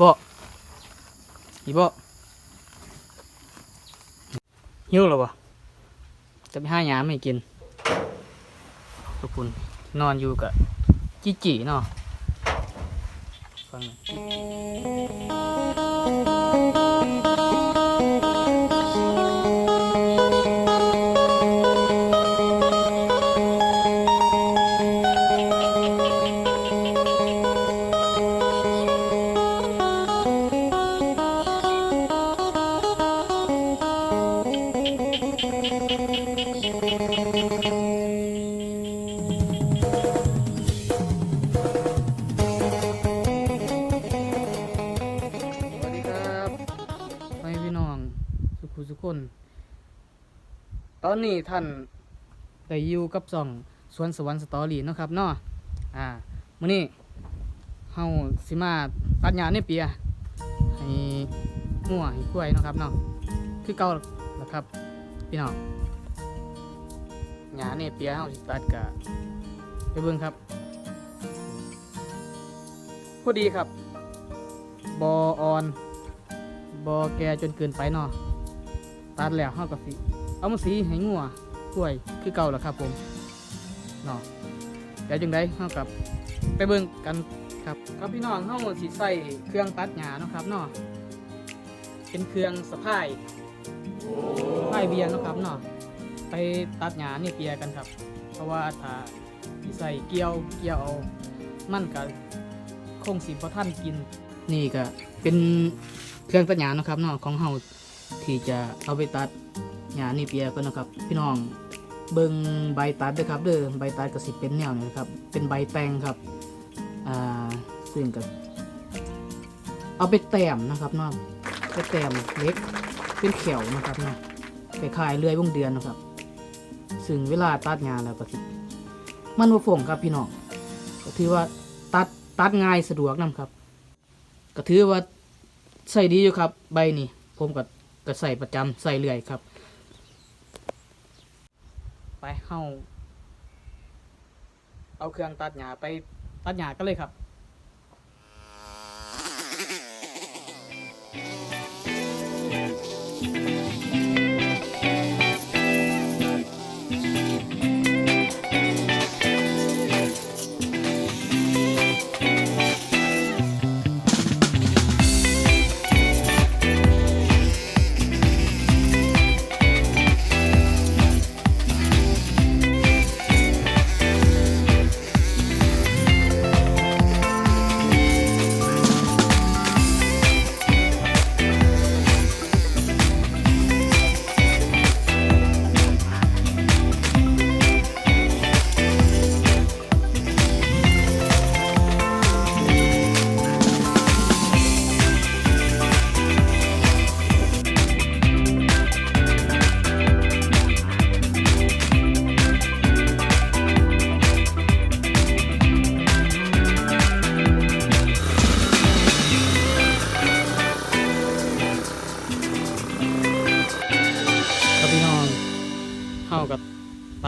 บ่อีบ่หิวหรอบ่จะไปหาหยามให้กินทุกคนนอนอยู่กับจีจีเนาะฟังน่ สุขุสุกคน ตอนนี้ท่านได้อยู่กับส่องสวนสวรรค์สตอรี่เนาะครับเนาะอ่ามื้อนี้เฮาสิมาตัดหญ้าในเปียให้งัวให้กล้วยเนาะครับเนาะคือเก่าแล้วครับ พี่น้องหญ้าในเปียเฮาสิตัดกะไปเบิ่งครับพอดีครับ บออ่อน บอแก่จนเกินไปเนาะ ตัดแล้วเฮาก็สิเอามาสีให้งัวกล้วยคือเก่าแล้วครับผมเนาะเดี๋ยวจังไดเฮากับไปเบิ่งกันครับครับพี่น้องเฮาสิใส่เครื่องตัดหญ้าเนาะครับเนาะเป็นเครื่องสะพายสะพายเบียร์นะครับเนาะไปตัดหญ้าเนี่ยเปียกันครับ เพราะว่าถ้าใส่เกี่ยวเกี่ยวเอามันก็คงสิบ่ทันกิน นี่ก็เป็นเครื่องตัดหญ้านะครับเนาะของเฮา ที่จะเอาไปตัดหญ้านี่เปียกันะครับ พี่น้องเบิ่งใบตัดเด้อครับเด้อใบตัดก็สิเป็นแนวนี้นะครับ เป็นใบแตงครับอ่าซึ่งก็เอาไปแต้มนะครับเนาะไปแต้มเล็กเป็นเขียวนะครับเนาะคล้ายๆเลื่อยวงเดือนนะครับ ซึ่งเวลาตัดหญ้าแล้วก็สิมันบ่ฟ่งครับพี่น้องก็ถือว่าตัดตัดง่ายสะดวกนํครับ ก็ถือว่าใส่ดีอยู่ครับ ใบนี่ผมก็ ก็ใส่ประจำใส่เรื่อยครับ ไปเข้าเอาเครื่องตัดหญ้าไปตัดหญ้ากันเลยครับ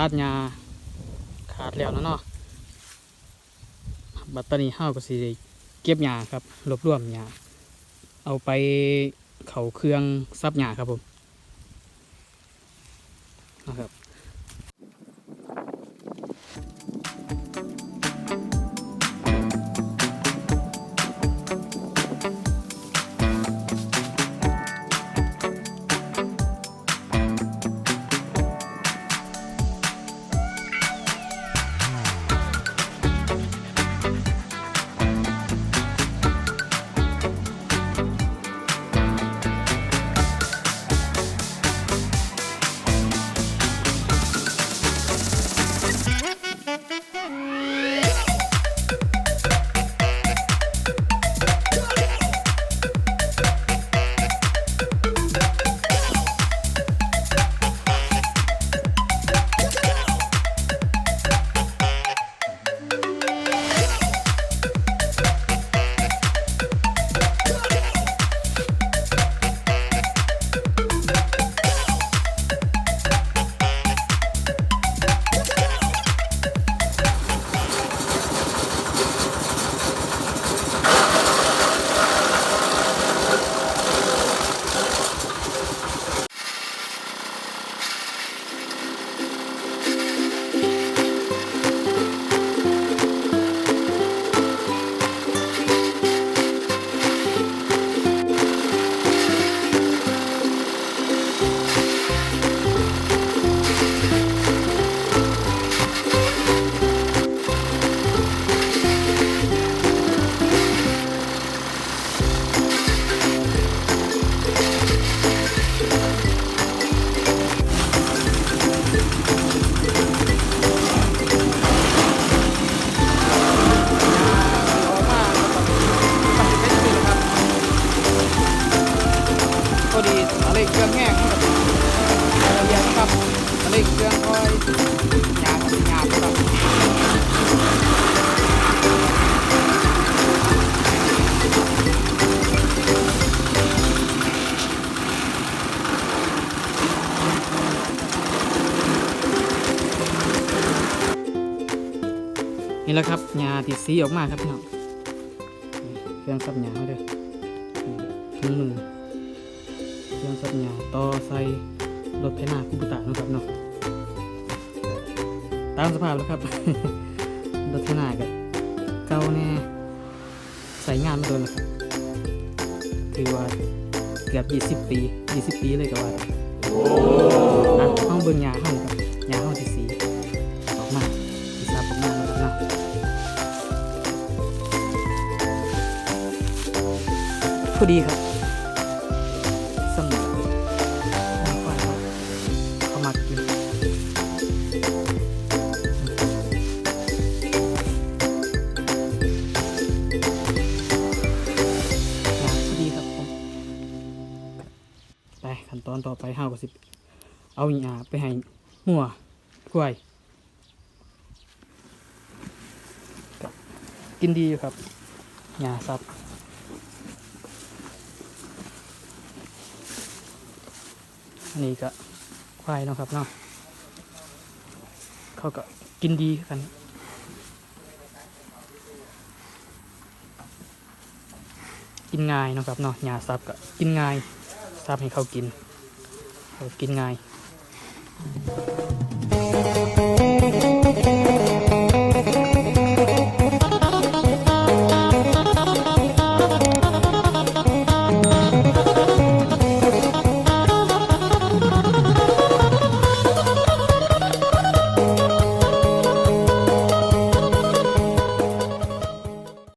ตัดหญ้าขาดแล้วนะเนาะบัตตอนีเข้าก็สิเก็บหญ้าครับรวบรวมหญ้าเอาไปเขาเครื่องซับหญ้าครับผมนะครับ เครื่องแห้งเขาก็สิละเอียนะครับก็เลยเครื่องค่อยหยาบหยาบครับนี่แหละครับหญ้าติดสีออกมาครับพี่น้องเครื่องซับหญ้าเขาเด้อนี่ถุงมือ เครื่องสับหญ้าต่อใส่รถไถนาคูบุตะนะครับเนาะตามสภาพแล้วครับ รถไถนาก็เก่าแน่ใส่งานมาโดนแล้วครับถือว่าเกือบ20 ปี 20 ปีเลยก็ว่านะห้องเบิ่งหญ้าห้องครับหญ้าห้องที่สีออกมาที่ซับออกมาแล้วครับเนาะพอดีครับ อนต่อไปห้าก็สิบเอาหญ้าไปให้หัวกล้วยกินดีอยู่ครับหญ้าซับอันนี้ก็ควายเนาะครับเนาะเขาก็กินดีกันกินง่ายนะครับเนาะหญ้าซับก็กินง่ายซับให้เขากิน กินง่าย